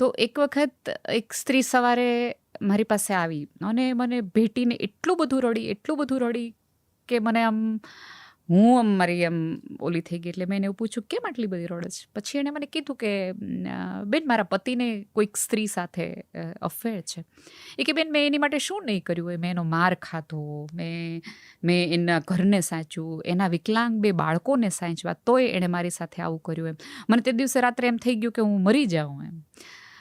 તો એક વખત એક સ્ત્રી સવારે મારી પાસે આવી અને મને ભેટીને એટલું બધું રડી, એટલું બધું રડી કે મને આમ, હું આમ મારી આમ ઓલી થઈ ગઈ. એટલે મેં એને એવું પૂછ્યું, કેમ આટલી બધી રડે છે? પછી એણે મને કીધું કે બેન, મારા પતિને કોઈક સ્ત્રી સાથે અફેર છે. એ કે, બેન, મેં એની માટે શું નહીં કર્યું? હોય મેં એનો માર ખાધો, મેં મેં એના ઘરને સાચું, એના વિકલાંગ બે બાળકોને સાચવા, તોય એણે મારી સાથે આવું કર્યું એમ. મને તે દિવસે રાત્રે એમ થઈ ગયું કે હું મરી જાઉં એમ.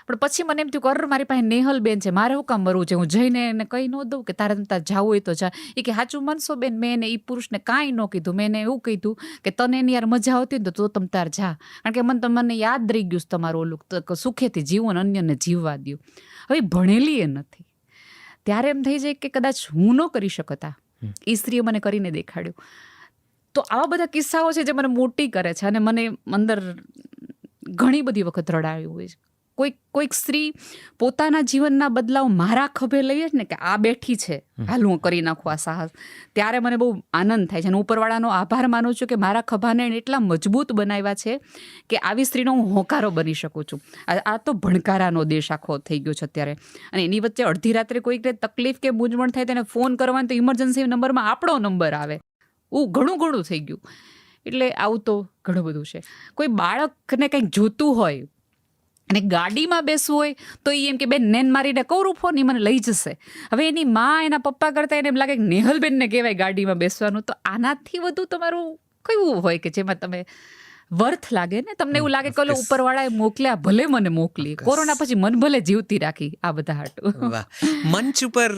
પણ પછી મને એમ થયું કે મારી પાસે નેહલ બેન છે મારે હું કામ મરવું છે? હું જઈને એને કહી ન દઉં કે તારે તાર જવું હોય તો જા. એ કે સાચું માનશો બેન મેં એને એ પુરુષને કાંઈ ન કીધું. મેં એને એવું કીધું કે તને એની યાર મજા આવતી ને તો તમ તાર જા. કારણ કે મને તમને મને યાદ રહી ગયું તમારું ઓલું સુખેથી જીવન અન્યને જીવવા દ્યો. હવે ભણેલી એ નથી. ત્યારે એમ થઈ જાય કે કદાચ હું ન કરી શકતા. એ સ્ત્રીએ મને કરીને દેખાડ્યું. તો આવા બધા કિસ્સાઓ છે જે મને મોટી કરે છે અને મને અંદર ઘણી બધી વખત રડાયું હોય છે. કોઈક કોઈક સ્ત્રી પોતાના જીવનના બદલાવ મારા ખભે લઈએ ને કે આ બેઠી છે હાલ હું કરી નાખું આ સાહસ. ત્યારે મને બહુ આનંદ થાય છે અને ઉપરવાળાનો આભાર માનું છું કે મારા ખભાને એણે એટલા મજબૂત બનાવ્યા છે કે આવી સ્ત્રીનો હું હોકારો બની શકું છું. આ તો ભણકારાનો દેશ આખો થઈ ગયો છે અત્યારે. અને એની વચ્ચે અડધી રાત્રે કોઈકને તકલીફ કે મૂંઝવણ થાય તેને ફોન કરવાનો તો ઇમરજન્સી નંબરમાં આપણો નંબર આવે. હું ઘણું ઘણું થઈ ગયું. એટલે આવું તો ઘણું બધું છે. કોઈ બાળકને કંઈક જોતું હોય અને ગાડીમાં બેસવું હોય તો એ એમ કે, બેન, નેન મારીને કરું ફોન એ મને લઈ જશે. હવે એની માં એના પપ્પા કરતાં એને એમ લાગે કે નેહલબેનને કહેવાય ગાડીમાં બેસવાનું. તો આનાથી વધુ તમારું કયું હોય કે જેમાં તમે વર્થ લાગે ને? તમને એવું લાગે કે લો ઉપરવાળાએ મોકલ્યા ભલે મને મોકલી. કોરોના પછી મન ભલે જીવતી રાખી આ બધા હાટું. વાહ. મંચ ઉપર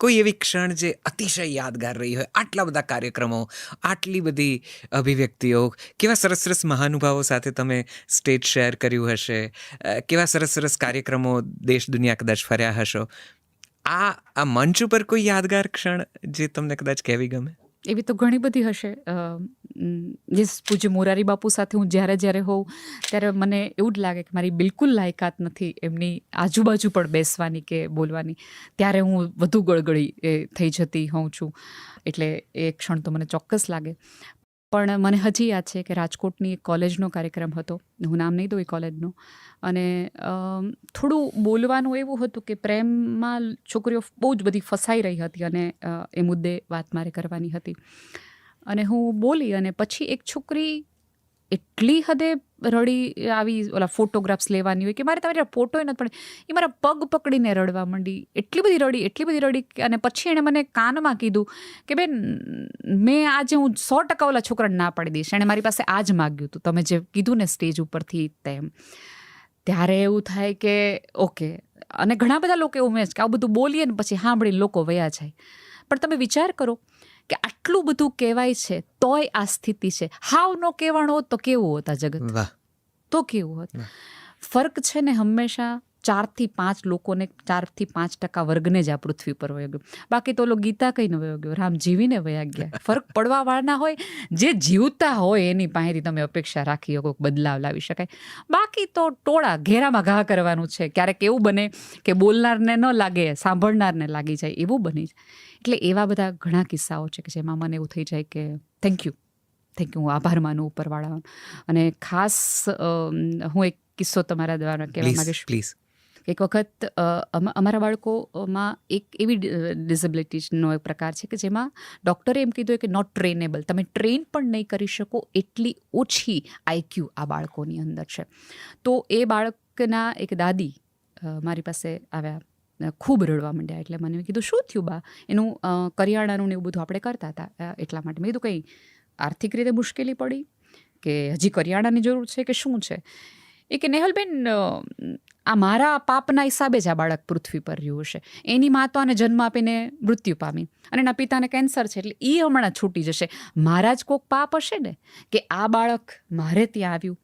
કોઈ એવી ક્ષણ જે અતિશય યાદગાર રહી હોય? આટલા બધા કાર્યક્રમો આટલી બધી અભિવ્યક્તિઓ કેવા સરસ સરસ મહાનુભાવો સાથે તમે સ્ટેજ શેર કર્યું હશે? કેવા સરસ સરસ કાર્યક્રમો દેશ દુનિયા કદાચ ફર્યા હશો? આ આ મંચ ઉપર કોઈ યાદગાર ક્ષણ જે તમને કદાચ કહેવી ગમે? એવી તો ઘણી બધી હશે. જે પૂજ્ય મોરારી બાપુ સાથે હું જ્યારે જ્યારે હોઉં, ત્યારે મને એવું જ લાગે કે મારી બિલકુલ લાયકાત નથી એમની આજુબાજુ પણ બેસવાની કે બોલવાની. ત્યારે હું વધુ ગળગળી થઈ જતી હોઉં છું. એટલે એ ક્ષણ તો મને ચોક્કસ લાગે. પણ મને હજી યાદ છે કે રાજકોટની એક કોલેજનો કાર્યક્રમ હતો. હું નામ નહીં દઉં એ કોલેજનો. અને થોડું બોલવાનું એવું હતું કે પ્રેમમાં છોકરીઓ બહુ જ બધી ફસાઈ રહી હતી અને એ મુદ્દે વાત મારે કરવાની હતી. અને હું બોલી અને પછી એક છોકરી એટલી હદે રડી આવી, ઓલા ફોટોગ્રાફ્સ લેવાની હોય કે મારે તમારી ફોટો નથી પણ એ મારા પગ પકડીને રડવા માંડી. એટલી બધી રડી, એટલી બધી રડી અને પછી એણે મને કાનમાં કીધું કે બેન, મેં આજે હું સો ટકા ઓલા છોકરાને ના પાડી દઈશ. એણે મારી પાસે આ જ માગ્યું હતું. તમે જે કીધું ને સ્ટેજ ઉપરથી તેમ. ત્યારે એવું થાય કે ઓકે અને ઘણા બધા લોકો એવું મેં કે આવું બધું બોલીએ ને પછી સાંભળીને લોકો વયા જાય. પણ તમે વિચાર કરો કે આટલું બધું કહેવાય છે તોય આ સ્થિતિ છે. હાવ નો કહેવાણો હોત તો કેવું હોત આ જગત? તો કેવું હોત? ફર્ક છે ને હંમેશા ચારથી પાંચ લોકોને ચારથી પાંચ ટકા વર્ગને જ આ પૃથ્વી પર વયો ગયો. બાકી તો ઓલો ગીતા કહીને વયો ગયો? રામ જીવીને વયા ગયા. ફરક પડવા વાળના હોય જે જીવતા હોય એની પાસેથી તમે અપેક્ષા રાખી શકો બદલાવ લાવી શકાય. બાકી તો ટોળા ઘેરામાં ઘા કરવાનું છે. ક્યારેક એવું બને કે બોલનારને ન લાગે સાંભળનારને લાગી જાય એવું બની જાય એટલે એવા બધા ઘણા કિસ્સાઓ છે કે જેમાં મને એવું થઈ જાય કે થેન્ક યુ થેન્ક યુ હું આભાર માનું ઉપરવાળાનો. અને ખાસ હું એક કિસ્સો તમારા દ્વારા કહેવા માગીશ. પ્લીઝ એક વખત અમારા બાળકોમાં એક એવી ડિસેબિલિટીનો એક પ્રકાર છે કે જેમાં ડૉક્ટરે એમ કીધું કે નોટ ટ્રેનેબલ તમે ટ્રેન પણ નહીં કરી શકો એટલી ઓછી આઈક્યુ આ બાળકોની અંદર છે. તો એ બાળકના એક દાદી મારી પાસે આવ્યા ખૂબ રડવા માંડ્યા એટલે મને કીધું, શું થયું બા? એનું કરિયાણાનું ને એવું બધું આપણે કરતા હતા એટલા માટે. મેં કીધું, કંઈ આર્થિક રીતે મુશ્કેલી પડી? કે હજી કરિયાણાની જરૂર છે કે શું છે? એ કે, નેહલબેન આ મારા પાપના હિસાબે જ આ બાળક પૃથ્વી પર રહ્યું હશે. એની મા તો આને જન્મ આપીને મૃત્યુ પામી અને એના પિતાને કેન્સર છે, એટલે એ હમણાં છૂટી જશે. મારા જ કોઈક પાપ હશે ને, કે આ બાળક મારે ત્યાં આવ્યું.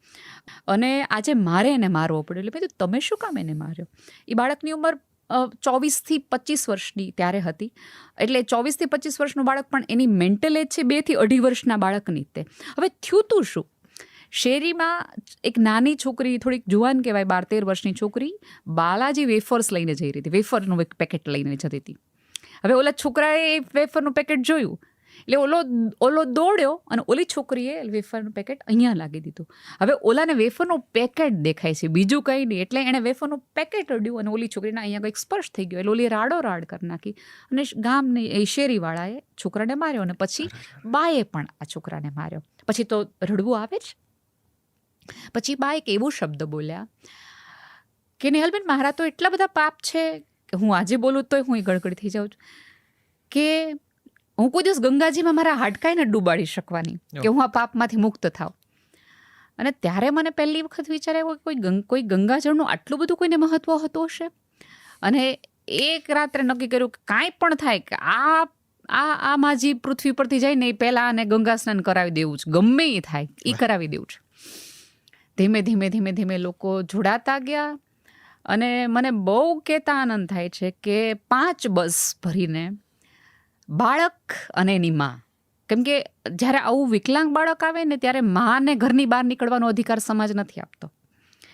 અને આજે મારે એને મારવો પડ્યો. એટલે મેં તમે શું કામ એને માર્યો? એ બાળકની ઉંમર ચોવીસથી પચીસ વર્ષની ત્યારે હતી. એટલે ચોવીસથી પચીસ વર્ષનું બાળક પણ એની મેન્ટલ એજ છે, બેથી અઢી વર્ષના બાળકની તે. હવે થયું તું શું? શેરીમાં એક નાની છોકરી થોડીક જુવાન કહેવાય બાર તેર વર્ષની છોકરી બાલાજી વેફર્સ લઈને જઈ રહી હતી. વેફરનું એક પેકેટ લઈને જતી હતી. હવે ઓલા છોકરાએ એ વેફરનું પેકેટ જોયું. એટલે ઓલો ઓલો દોડ્યો અને ઓલી છોકરીએ વેફરનું પેકેટ અહીંયા લાગી દીધું. હવે ઓલાને વેફરનું પેકેટ દેખાય છે. બીજું કંઈ નહીં. એટલે એણે વેફરનું પેકેટ અડ્યું અને ઓલી છોકરીને અહીંયા કંઈક સ્પર્શ થઈ ગયો. એટલે ઓલી રાડો રાડ કરી નાખી અને ગામની એ શેરીવાળાએ છોકરાને માર્યો અને પછી બાએ પણ આ છોકરાને માર્યો. પછી તો રડવું આવે જ. પછી બા એક એવો શબ્દ બોલ્યા કે નેહલબેન મારા તો એટલા બધા પાપ છે કે હું આજે બોલું તોય હું ગડગડ થઈ જાઉં છું. કે હું કોઈ દિવસ ગંગાજીમાં મારા હાડકાઈને ડૂબાડી શકવાની કે હું આ પાપમાંથી મુક્ત થાઉં. અને ત્યારે મને પહેલી વખત વિચાર આવ્યો કે કોઈ ગંગ કોઈ ગંગાજળનું આટલું બધું કોઈને મહત્વ હતું હશે? અને એક રાત્રે નક્કી કર્યું કે કાંઈ પણ થાય કે આ આ આ માજી પૃથ્વી પરથી જાય ને એ પહેલાં આને ગંગા સ્નાન કરાવી દેવું છે. ગમે એ થાય એ કરાવી દેવું છે. ધીમે ધીમે ધીમે ધીમે લોકો જોડાતા ગયા અને મને બહુ કહેતા આનંદ થાય છે કે પાંચ બસ ભરીને બાળક અને એની માં. કેમ કે જ્યારે આવું વિકલાંગ બાળક આવે ને ત્યારે માને ઘરની બહાર નીકળવાનો અધિકાર સમાજ નથી આપતો.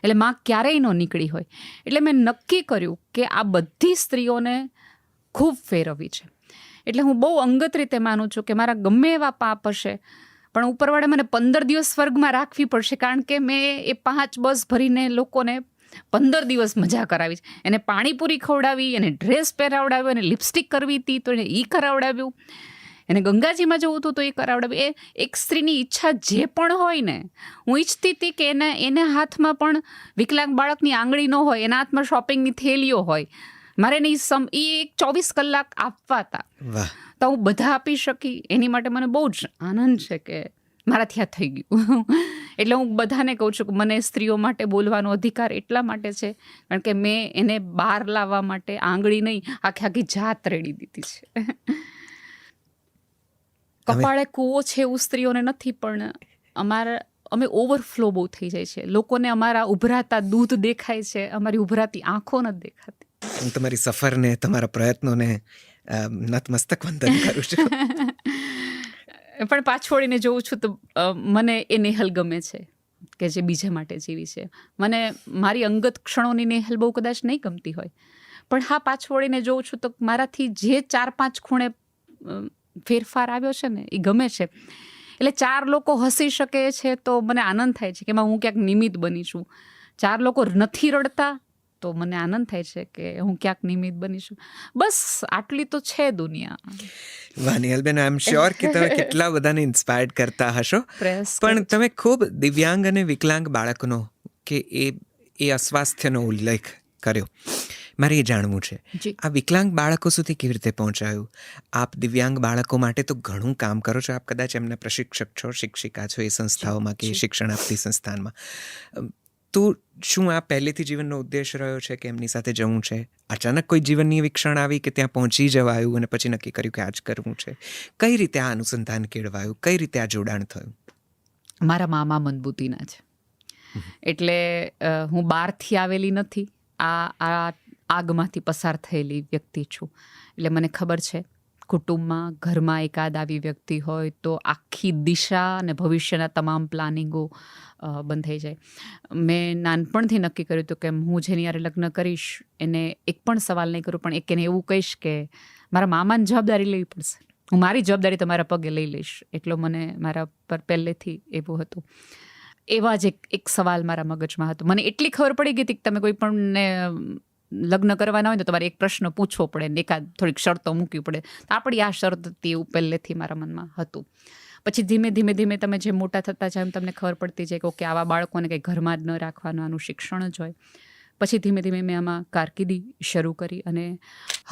એટલે માં ક્યારેય ન નીકળી હોય. એટલે મેં નક્કી કર્યું કે આ બધી સ્ત્રીઓને ખૂબ ફેરવવી છે. એટલે હું બહુ અંગત રીતે માનું છું કે મારા ગમે એવા પાપ હશે પણ ઉપરવાળે મને પંદર દિવસ સ્વર્ગમાં રાખવી પડશે કારણ કે મેં એ પાંચ બસ ભરીને લોકોને પંદર દિવસ મજા કરાવી એને પાણીપુરી ખવડાવી, એને ડ્રેસ પહેરાવડાવ્યો, એને લિપસ્ટિક કરવી હતી તો એને એ કરાવડાવ્યું. એને ગંગાજીમાં જવું હતું તો એ કરાવડાવ્યું. એ એક સ્ત્રીની ઈચ્છા જે પણ હોય ને, હું ઈચ્છતી હતી કે એને, એના હાથમાં પણ વિકલાંગ બાળકની આંગળી ન હોય, એના હાથમાં શોપિંગની થેલીઓ હોય. મારે એની સમ એ એક ચોવીસ કલાક આપવા હતા તો હું બધા આપી શકી? એની માટે મને બહુ જ આનંદ છે કે મારાથી આ થઈ ગયું. એટલે હું બધાને કહું છું કે મને સ્ત્રીઓ માટે બોલવાનો અધિકાર એટલા માટે છે કારણ કે મેં એને બહાર લાવવા માટે આંગળી નહીં આખી આખી જાત રેડી દીધી છે. કપાળે કૂવો છે એવું સ્ત્રીઓને નથી પણ અમારા અમે ઓવરફ્લો બહુ થઈ જાય છે. લોકોને અમારા ઉભરાતા દૂધ દેખાય છે અમારી ઉભરાતી આંખો નથી દેખાતી. તમારી સફરને તમારા પ્રયત્નોને નતમસ્તક વંદન કરું છું. પણ પાછોડીને જોઉં છું તો મને એ નેહલ ગમે છે, કે જે બીજા માટે જીવી છે. મને મારી અંગત ક્ષણોની નેહલ બહુ કદાચ નહીં ગમતી હોય. પણ હા, પાછોડીને જોઉં છું તો મારાથી જે ચાર પાંચ ખૂણે ફેરફાર આવ્યો છે ને, એ ગમે છે. એટલે ચાર લોકો હસી શકે છે તો મને આનંદ થાય છે કે એમાં હું ક્યાંક નિમિત્ત બની છું. ચાર લોકો નથી રડતા તો મને આનંદ થાય છે કે હું ક્યાંક નિમિત્ત બની છું. બસ આટલી તો છે દુનિયા. વાનિયલબેન આઈ એમ શ્યોર કે તમે કેટલા બધાને ઇન્સ્પાયર્ડ કરતા હશો. પણ તમે ખૂબ દિવ્યાંગ અને વિકલાંગ બાળકનો કે એ એ અસ્વાસ્થ્યનો ઉલ્લેખ કર્યો. મારે એ જાણવું છે. આ વિકલાંગ બાળકો સુધી કેવી રીતે પહોંચાયું? આપ દિવ્યાંગ બાળકો માટે તો ઘણું કામ કરો છો. આપ કદાચ એમના પ્રશિક્ષક છો શિક્ષિકા છો એ સંસ્થાઓમાં કે. શિક્ષણ આપતી સંસ્થાનમાં. અમ, તો શું આ પહેલેથી જીવનનો ઉદ્દેશ રહ્યો છે કે એમની સાથે જવું છે? અચાનક કોઈ જીવનની એવી ક્ષણ આવી કે ત્યાં પહોંચી જવાયું અને પછી નક્કી કર્યું કે આ જ કરવું છે? કઈ રીતે આ અનુસંધાન કેળવાયું? કઈ રીતે આ જોડાણ થયું? મારા મામા મંદબુદ્ધિના છે. એટલે હું બહારથી આવેલી નથી. આ આ આગમાંથી પસાર થયેલી વ્યક્તિ છું. એટલે મને ખબર છે કુટુંબમાં ઘરમાં એકાદ આવી વ્યક્તિ હોય તો આખી દિશા અને ભવિષ્યના તમામ પ્લાનિંગો બંધ થઈ જાય. મેં નાનપણથી નક્કી કર્યું હતું કે હું જેની યારે લગ્ન કરીશ, એને એક પણ સવાલ નહીં કરું, પણ એક એને એવું કહીશ કે મારા મામાની જવાબદારી લેવી પડશે. હું મારી જવાબદારી તમારા પગે લઈ લઈશ. એટલો મને મારા પર પહેલેથી એવું હતું. એવા જ એક એક સવાલ મારા મગજમાં હતો. મને એટલી ખબર પડી ગઈ હતી કે તમે કોઈ પણ લગ્ન કરવાના હોય તો તમારે એક પ્રશ્ન પૂછવો પડે ને એકાદ થોડીક શરતો મૂકવી પડે. તો આપણી આ શરત એવું પહેલેથી મારા મનમાં હતું. પછી ધીમે ધીમે ધીમે તમે જે મોટા થતા જાય એમ તમને ખબર પડતી જાય કે ઓકે, આવા બાળકોને કંઈ ઘરમાં જ ન રાખવાનું, આનું શિક્ષણ જ હોય. પછી ધીમે ધીમે મેં આમાં કારકિર્દી શરૂ કરી અને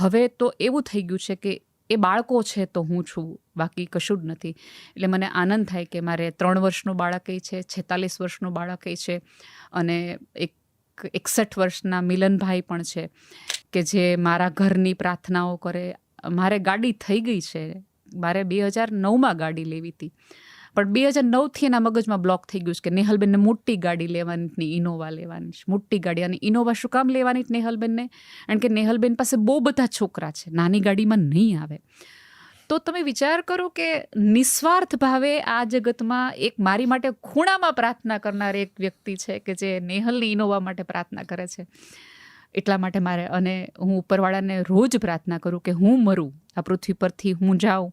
હવે તો એવું થઈ ગયું છે કે એ બાળકો છે તો હું છું, બાકી કશું જ નથી. એટલે મને આનંદ થાય કે મારે ત્રણ વર્ષનું બાળક એ છે, છેતાલીસ વર્ષનું બાળક એ છે અને એક એકસઠ વર્ષના મિલનભાઈ પણ છે, કે જે મારા ઘરની પ્રાર્થનાઓ કરે. મારે ગાડી થઈ ગઈ છે. મારે બે હજાર નવમાં ગાડી લેવી હતી. પણ બે હજાર નવથી એના મગજમાં બ્લોક થઈ ગયું છે કે નેહલબેનને મોટી ગાડી લેવાની, ઇનોવા લેવાની છે. મોટી ગાડી અને ઇનોવા શું કામ લેવાની જ નેહલબેનને? કારણ કે નેહલબેન પાસે બહુ બધા છોકરા છે. નાની ગાડીમાં નહીં આવે. તો તમે વિચાર કરો કે નિસ્વાર્થ ભાવે આ જગતમાં એક મારી માટે ખૂણામાં પ્રાર્થના કરનાર એક વ્યક્તિ છે કે જે નેહલની ઇનોવા માટે પ્રાર્થના કરે છે. એટલા માટે મારે અને હું ઉપરવાળાને રોજ પ્રાર્થના કરું કે હું મરું, આ પૃથ્વી પરથી હું જાઉં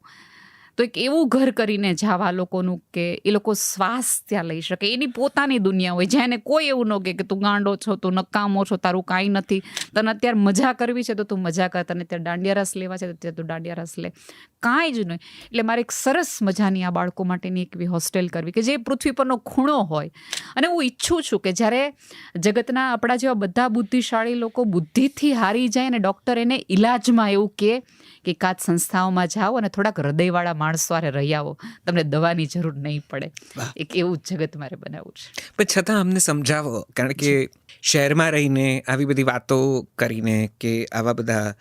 તો એક એવું ઘર કરીને જાવા લોકોનું કે એ લોકો શ્વાસ ત્યાં લઈ શકે. એની પોતાની દુનિયા હોય, જેને કોઈ એવું ન કહે કે તું ગાંડો છો, તું નકામો છો, તારું કાંઈ નથી. તને અત્યારે મજા કરવી છે તો તું મજા કર. તને અત્યારે દાંડિયા રસ લેવા છે તો ત્યાં તું દાંડિયા રસ લે. કાંઈ જ નહીં એટલે મારે એક સરસ મજાની આ બાળકો માટેની એક એવી હોસ્ટેલ કરવી કે જે પૃથ્વી પરનો ખૂણો હોય. અને હું ઈચ્છું છું કે જ્યારે જગતના આપણા જેવા બધા બુદ્ધિશાળી લોકો બુદ્ધિથી હારી જાય અને ડૉક્ટર એને ઈલાજમાં એવું કહે કે કાચ સંસ્થાઓમાં જાઓ અને થોડાક હૃદયવાળા માણસો આરે રહી આવો. તમને દવાની જરૂર નહીં પડે. એક એવું જગત મારે બનાવવું છે. પણ છતાં અમને સમજાવો કારણ કે શહેરમાં રહીને આવી બધી વાતો કરીને કે આવા બધા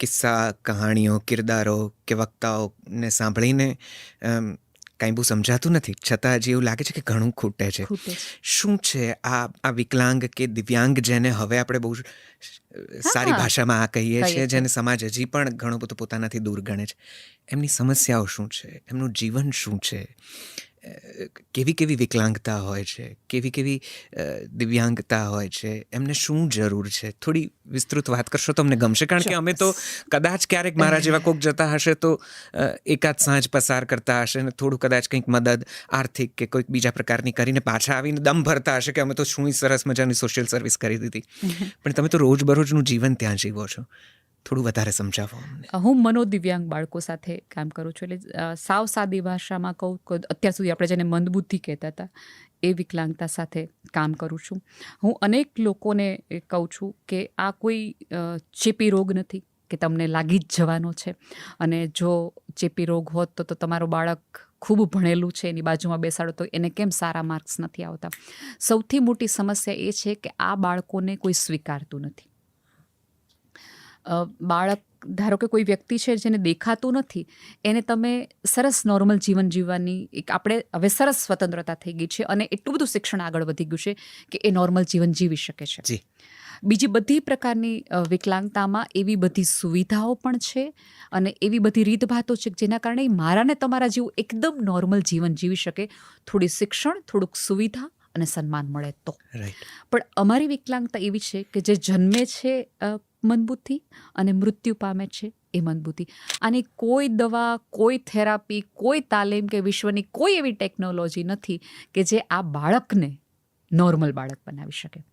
કિસ્સા કહાણીઓ કિરદારો કે વક્તાઓને સાંભળીને કાંઈ બહુ સમજાતું નથી છતાં હજી એવું લાગે છે કે ઘણું ખૂટે છે. શું છે આ આ વિકલાંગ કે દિવ્યાંગ જેને હવે આપણે બહુ સારી ભાષામાં આ કહીએ છીએ. જેને સમાજ હજી પણ ઘણું બધું પોતાનાથી દૂર ગણે છે. એમની સમસ્યાઓ શું છે? એમનું જીવન શું છે? કેવી કેવી વિકલાંગતા હોય છે કેવી કેવી દિવ્યાંગતા હોય છે એમને શું જરૂર છે? થોડી વિસ્તૃત વાત કરશો તો અમને ગમશે કારણ કે અમે તો કદાચ ક્યારેક મારા જેવા કોક જતા હશે તો એકાદ સાંજ પસાર કરતા હશે ને થોડું કદાચ કંઈક મદદ આર્થિક કે કોઈક બીજા પ્રકારની કરીને પાછા આવીને દમ ભરતા હશે કે અમે તો શું સરસ મજાની સોશિયલ સર્વિસ કરી દીધી. પણ તમે તો રોજબરોજનું જીવન ત્યાં જીવો છો. થોડું વધારે સમજાવો હું મનોદિવ્યાંગ બાળકો સાથે કામ કરું છું. એટલે સાવ સાદી ભાષામાં કહું અત્યાર સુધી આપણે જેને મંદબુદ્ધિ કહેતા હતા, એ વિકલાંગતા સાથે કામ કરું છું. હું અનેક લોકોને કહું છું કે આ કોઈ ચેપી રોગ નથી કે તમને લાગી જ જવાનો છે. અને જો ચેપી રોગ હોત તો તો તમારું બાળક ખૂબ ભણેલું છે, એની બાજુમાં બેસાડો તો એને કેમ સારા માર્ક્સ નથી આવતા? સૌથી મોટી સમસ્યા એ છે કે આ બાળકોને કોઈ સ્વીકારતું નથી. બાળક ધારો કે કોઈ વ્યક્તિ છે જેને દેખાતું નથી એને તમે સરસ નોર્મલ જીવન જીવવાની એક આપણે હવે સરસ સ્વતંત્રતા થઈ ગઈ છે અને એટલું બધું શિક્ષણ આગળ વધી ગયું છે કે એ નોર્મલ જીવન જીવી શકે છે. બીજી બધી પ્રકારની વિકલાંગતામાં એવી બધી સુવિધાઓ પણ છે અને એવી બધી રીતભાતો છે જેના કારણે મારાને તમારા જેવું એકદમ નોર્મલ જીવન જીવી શકે થોડી શિક્ષણ થોડુંક સુવિધા અને સન્માન મળે તો. પણ અમારી વિકલાંગતા એવી છે કે જે જન્મે છે મંદબુદ્ધિ અને મૃત્યુ પામે છે એ મંદબુદ્ધિ આની કોઈ દવા, કોઈ થેરાપી, કોઈ તાલીમ કે વિશ્વની કોઈ એવી ટેકનોલોજી નથી કે જે આ બાળકને નોર્મલ બાળક બનાવી શકે.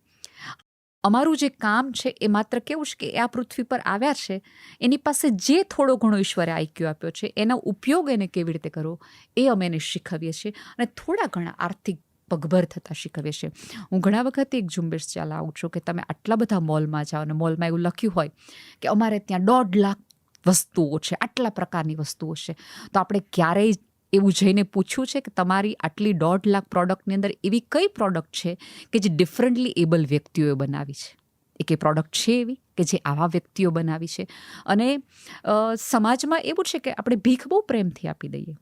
અમારું જે કામ છે એ માત્ર કેવું છે કે આ પૃથ્વી પર આવ્યા છે, એની પાસે જે થોડો ઘણો ઈશ્વરે આઈક્યુ આપ્યો છે, એનો ઉપયોગ એને કેવી રીતે કરવો, એ અમે એને શીખવીએ છીએ. અને થોડા ઘણા આર્થિક પગભર થતાં શીખવીએ છીએ. હું ઘણા વખત એક ઝુંબેશ ચલાવું છું કે તમે આટલા બધા મોલમાં જાઓ અને મોલમાં એવું લખ્યું હોય કે અમારે ત્યાં દોઢ લાખ વસ્તુઓ છે, આટલા પ્રકારની વસ્તુઓ છે. તો આપણે ક્યારેય એવું જઈને પૂછ્યું છે કે તમારી આટલી દોઢ લાખ પ્રોડક્ટની અંદર એવી કઈ પ્રોડક્ટ છે કે જે ડિફરન્ટલી એબલ વ્યક્તિઓએ બનાવી છે? એક એ પ્રોડક્ટ છે એવી કે જે આવા વ્યક્તિઓ બનાવી છે? અને સમાજમાં એવું છે કે આપણે ભીખ બહુ પ્રેમથી આપી દઈએ.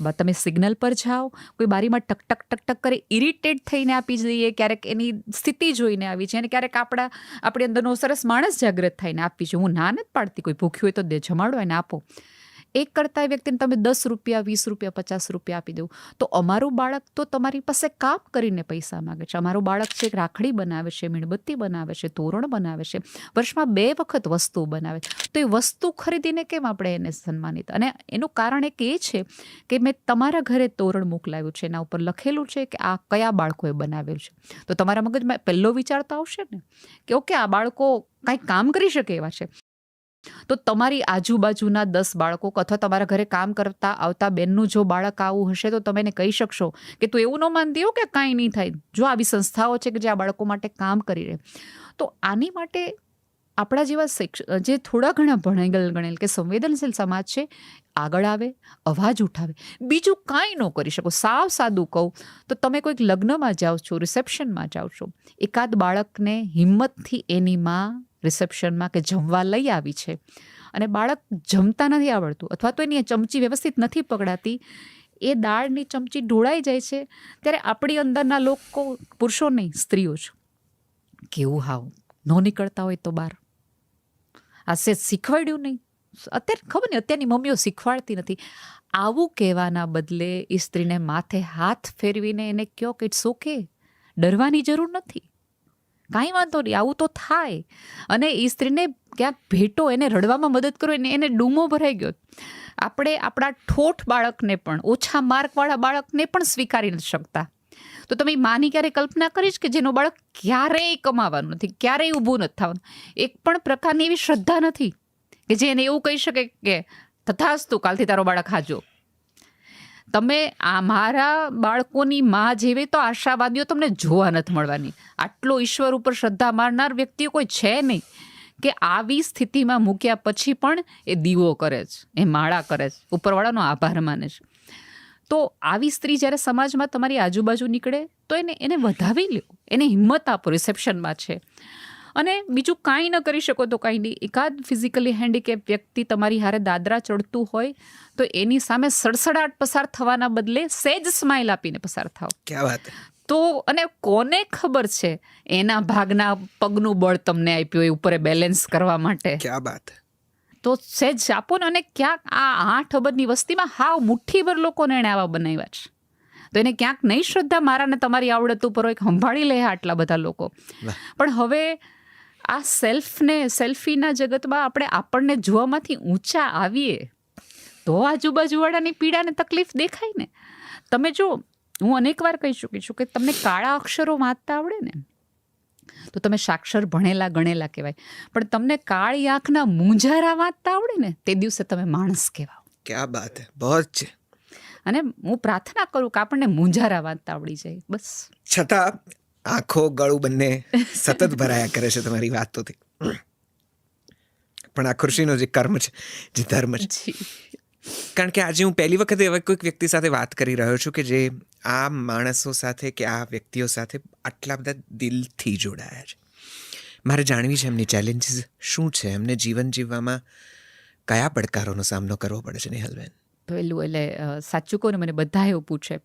તમે સિગ્નલ પર જાઓ, કોઈ બારીમાં ટક ટક ટક ટક કરે, ઇરિટેટ થઈને આપી દઈએ, ક્યારેક એની સ્થિતિ જોઈને આવી છે અને ક્યારેક આપણા, આપણી અંદરનો સરસ માણસ જાગૃત થઈને આપી છે હું ના નથી પાડતી, કોઈ ભૂખ્યું હોય તો જમાડો એને આપો. એક કરતા એ વ્યક્તિને તમે દસ રૂપિયા, વીસ રૂપિયા, પચાસ રૂપિયા આપી દઉં. તો અમારું બાળક તો તમારી પાસે કાપ કરીને પૈસા માગે છે. અમારું બાળક છે, રાખડી બનાવે છે, મીણબત્તી બનાવે છે, તોરણ બનાવે છે, વર્ષમાં બે વખત વસ્તુ બનાવે. તો એ વસ્તુ ખરીદીને કેમ આપણે એને સન્માનિત? અને એનું કારણ એક એ છે કે મેં તમારા ઘરે તોરણ મોકલાવ્યું છે. એના ઉપર લખેલું છે કે આ કયા બાળકોએ બનાવેલું છે. તો તમારા મગજમાં પહેલો વિચાર તો આવશે ને? કે ઓકે, આ બાળકો કાંઈ કામ કરી શકે એવા છે. તો તમારી આજુબાજુના દસ બાળકો અથવા તમારા ઘરે કામ કરતા આવતા બેનનું જો બાળક આવું હશે તો તમે એને કહી શકશો કે તું એવું ન માનતી હો કે કાંઈ નહીં થાય. જો આવી સંસ્થાઓ છે કે જે આ બાળકો માટે કામ કરી રહે. તો આની માટે આપણા જેવા શિક્ષ જે થોડા ઘણા ભણેલ ગણેલ કે સંવેદનશીલ સમાજ છે, આગળ આવે, અવાજ ઉઠાવે. બીજું કાંઈ ન કરી શકો. સાવ સાદું કહું તો તમે કોઈક લગ્નમાં જાઓ છો, રિસેપ્શનમાં જાઓ છો. એકાદ બાળકને હિંમતથી એની માં રિસેપ્શનમાં કે જમવા લઈ આવી છે. અને બાળક જમતા નથી આવડતું અથવા તો એની ચમચી વ્યવસ્થિત નથી પકડાતી. એ દાળની ચમચી ઢોળાઈ જાય છે ત્યારે આપણી અંદરના લોકો, પુરુષો નહીં, સ્ત્રીઓ જ. કેવું હાવ? ન નીકળતા હોય તો બહાર આ સે શીખવાડ્યું નહીં. અત્યારે ખબર નહીં, અત્યારની મમ્મીઓ શીખવાડતી નથી. આવું કહેવાના બદલે એ સ્ત્રીને માથે હાથ ફેરવીને એને કહો કે ઇટ્સ ઓકે ડરવાની જરૂર નથી. કાંઈ વાંધો નહીં આવું તો થાય. અને એ સ્ત્રીને ક્યાંક ભેટો એને રડવામાં મદદ કરો, એને એને ડૂમો ભરાઈ ગયો. આપણે આપણા ઠોઠ બાળકને પણ, ઓછા માર્કવાળા બાળકને પણ સ્વીકારી નથી શકતા. તો તમે માની ક્યારે કલ્પના કરીશ કે જેનો બાળક ક્યારેય કમાવાનું નથી, ક્યારેય ઊભું નથી થવાનું? એક પણ પ્રકારની એવી શ્રદ્ધા નથી કે જે એને એવું કહી શકે કે, તથાસ્તુ, કાલથી તારો બાળક હાજો તમે આ મારા બાળકોની માં જેવી તો આશાવાદીઓ તમને જોવા નથી મળવાની. આટલો ઈશ્વર ઉપર શ્રદ્ધા મારનાર વ્યક્તિઓ કોઈ છે નહીં કે આવી સ્થિતિમાં મૂક્યા પછી પણ એ દીવો કરે છે, એ માળા કરે છે, ઉપરવાળાનો આભાર માને છે. તો આવી સ્ત્રી જ્યારે સમાજમાં તમારી આજુબાજુ નીકળે તો એને એને વધાવી લ્યો. એને હિંમત આપો, રિસેપ્શનમાં છે. અને બીજું કાંઈ ન કરી શકો તો કાંઈ નહીં. એકાદ ફિઝિકલી હેન્ડીકેપ વ્યક્તિ તમારી હારે દાદરા ચડતું હોય તો એની સામે સડસડાટ પસાર થવાના બદલે સેજ સ્માઇલ આપીને પસાર થાવ ક્યાં વાત તો અને કોને ખબર છે એના ભાગના પગનું બળ તમને આપ્યું એ ઉપર બેલેન્સ કરવા માટે? ક્યાં વાત તો સેજ આપો ને અને ક્યાંક આ આઠ અબજની વસ્તીમાં હાવ મુઠ્ઠીભર લોકોને એણે આવા બનાવ્યા છે. તો એને ક્યાંક નહીં શ્રદ્ધા મારાને તમારી આવડત ઉપર હોય સંભાળી લે આટલા બધા લોકો. પણ હવે આ સેલ્ફને સેલ્ફીના જગતમાં આપણે આપણને જોવામાંથી ઊંચા આવીએ તો આજુબાજુવાળાની પીડાને તકલીફ દેખાય ને. તમે જો હું અનેક વાર કહી ચૂકી છું કે તમને કાળા અક્ષરો વાંચતા આવડે ને તો તમે સાક્ષર ભણેલા ગણેલા કહેવાય. પણ તમને કાળી આંખના મૂંઝારા વાંચતા આવડે ને તે દિવસે તમે માણસ કહેવાઓ. ક્યાં બાત હે છે. અને હું પ્રાર્થના કરું કે આપણને મૂંઝારા વાંચતા આવડી જાય બસ. છતાં આંખો ગળું બંને સતત ભરાયા કરે છે તમારી વાતોથી. પણ આ ખુરશીનો જે કર્મ છે જે ધર્મ છે. કારણ કે આજે હું પહેલી વખત એવા કોઈક વ્યક્તિ સાથે વાત કરી રહ્યો છું કે જે આ માણસો સાથે કે આ વ્યક્તિઓ સાથે આટલા બધા દિલથી જોડાયા છે. મારે જાણવી છે એમની ચેલેન્જીસ શું છે? એમને જીવન જીવવામાં કયા પડકારોનો સામનો કરવો પડે છે નિહલબેન? પહેલું એટલે સાચું કહું ને મને બધા એવું પૂછે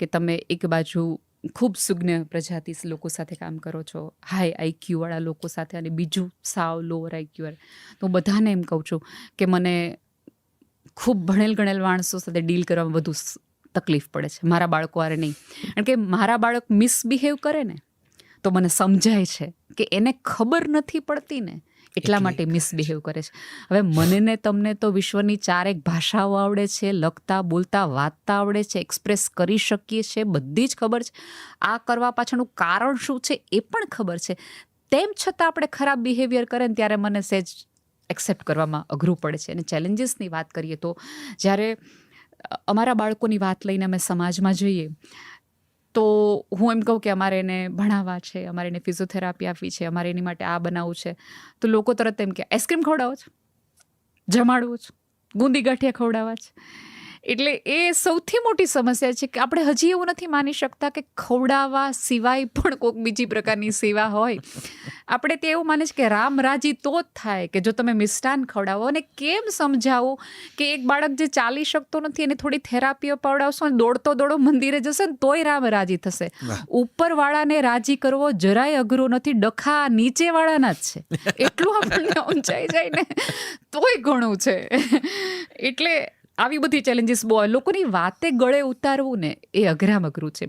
કે તમે એક બાજુ ખૂબ સુજ્ઞ પ્રજાતિ લોકો સાથે કામ કરો છો. હાઈ આઈક્યુ વાળા લોકો સાથે અને બીજું સાવ લોઅર આઈક્યુ તો બધાને એમ કહું છું કે મને ખૂબ ભણેલ ગણેલ માણસો સાથે ડીલ કરવામાં વધુ તકલીફ પડે છે. મારા બાળકો આરે નહીં. કારણ કે મારા બાળક મિસબિહેવ કરે ને, તો મને સમજાય છે કે એને ખબર નથી પડતી ને એટલા માટે મિસબિહેવ કરે છે. હવે મને ને તમને તો વિશ્વની ચારેક ભાષાઓ આવડે છે લખતા બોલતા વાંચતા આવડે છે એક્સપ્રેસ કરી શકીએ છીએ બધી જ ખબર છે. આ કરવા પાછળનું કારણ શું છે એ પણ ખબર છે. તેમ છતાં આપણે ખરાબ બિહેવિયર કરે ને ત્યારે મને સહેજ એક્સેપ્ટ કરવામાં અઘરું પડે છે. અને ચેલેન્જીસની વાત કરીએ તો જ્યારે અમારા બાળકોની વાત લઈને અમે સમાજમાં જઈએ તો હું એમ કહું કે અમારે એને ભણાવવા છે, અમારે એને ફિઝિયોથેરાપી આપવી છે, અમારે એની માટે આ બનાવવું છે. તો લોકો તરત એમ કે આઈસ્ક્રીમ ખવડાવો છો? જમાડવું છે? ગુંદી ગાંઠિયા ખવડાવવા છે? એટલે એ સૌથી મોટી સમસ્યા છે કે આપણે હજી એવું નથી માની શકતા કે ખવડાવવા સિવાય પણ કોઈક બીજી પ્રકારની સેવા હોય. આપણે તે એવું માને છે કે રામ રાજી તો જ થાય કે જો તમે મિષ્ટાન ખવડાવો અને કેમ સમજાવો કે એક બાળક જે ચાલી શકતો નથી એને થોડી થેરાપીઓ પવડાવશો અને દોડતો દોડો મંદિરે જશે ને તોય રામ રાજી થશે. ઉપરવાળાને રાજી કરવો જરાય અઘરો નથી ડખા નીચેવાળાના જ છે. એટલું આપણને ઊંચાઈ જાય ને તોય ઘણું છે. એટલે આવી બધી ચેલેન્જીસ બહુ લોકોની વાતે ગળે ઉતારવું ને એ અઘરામ અઘરું છે.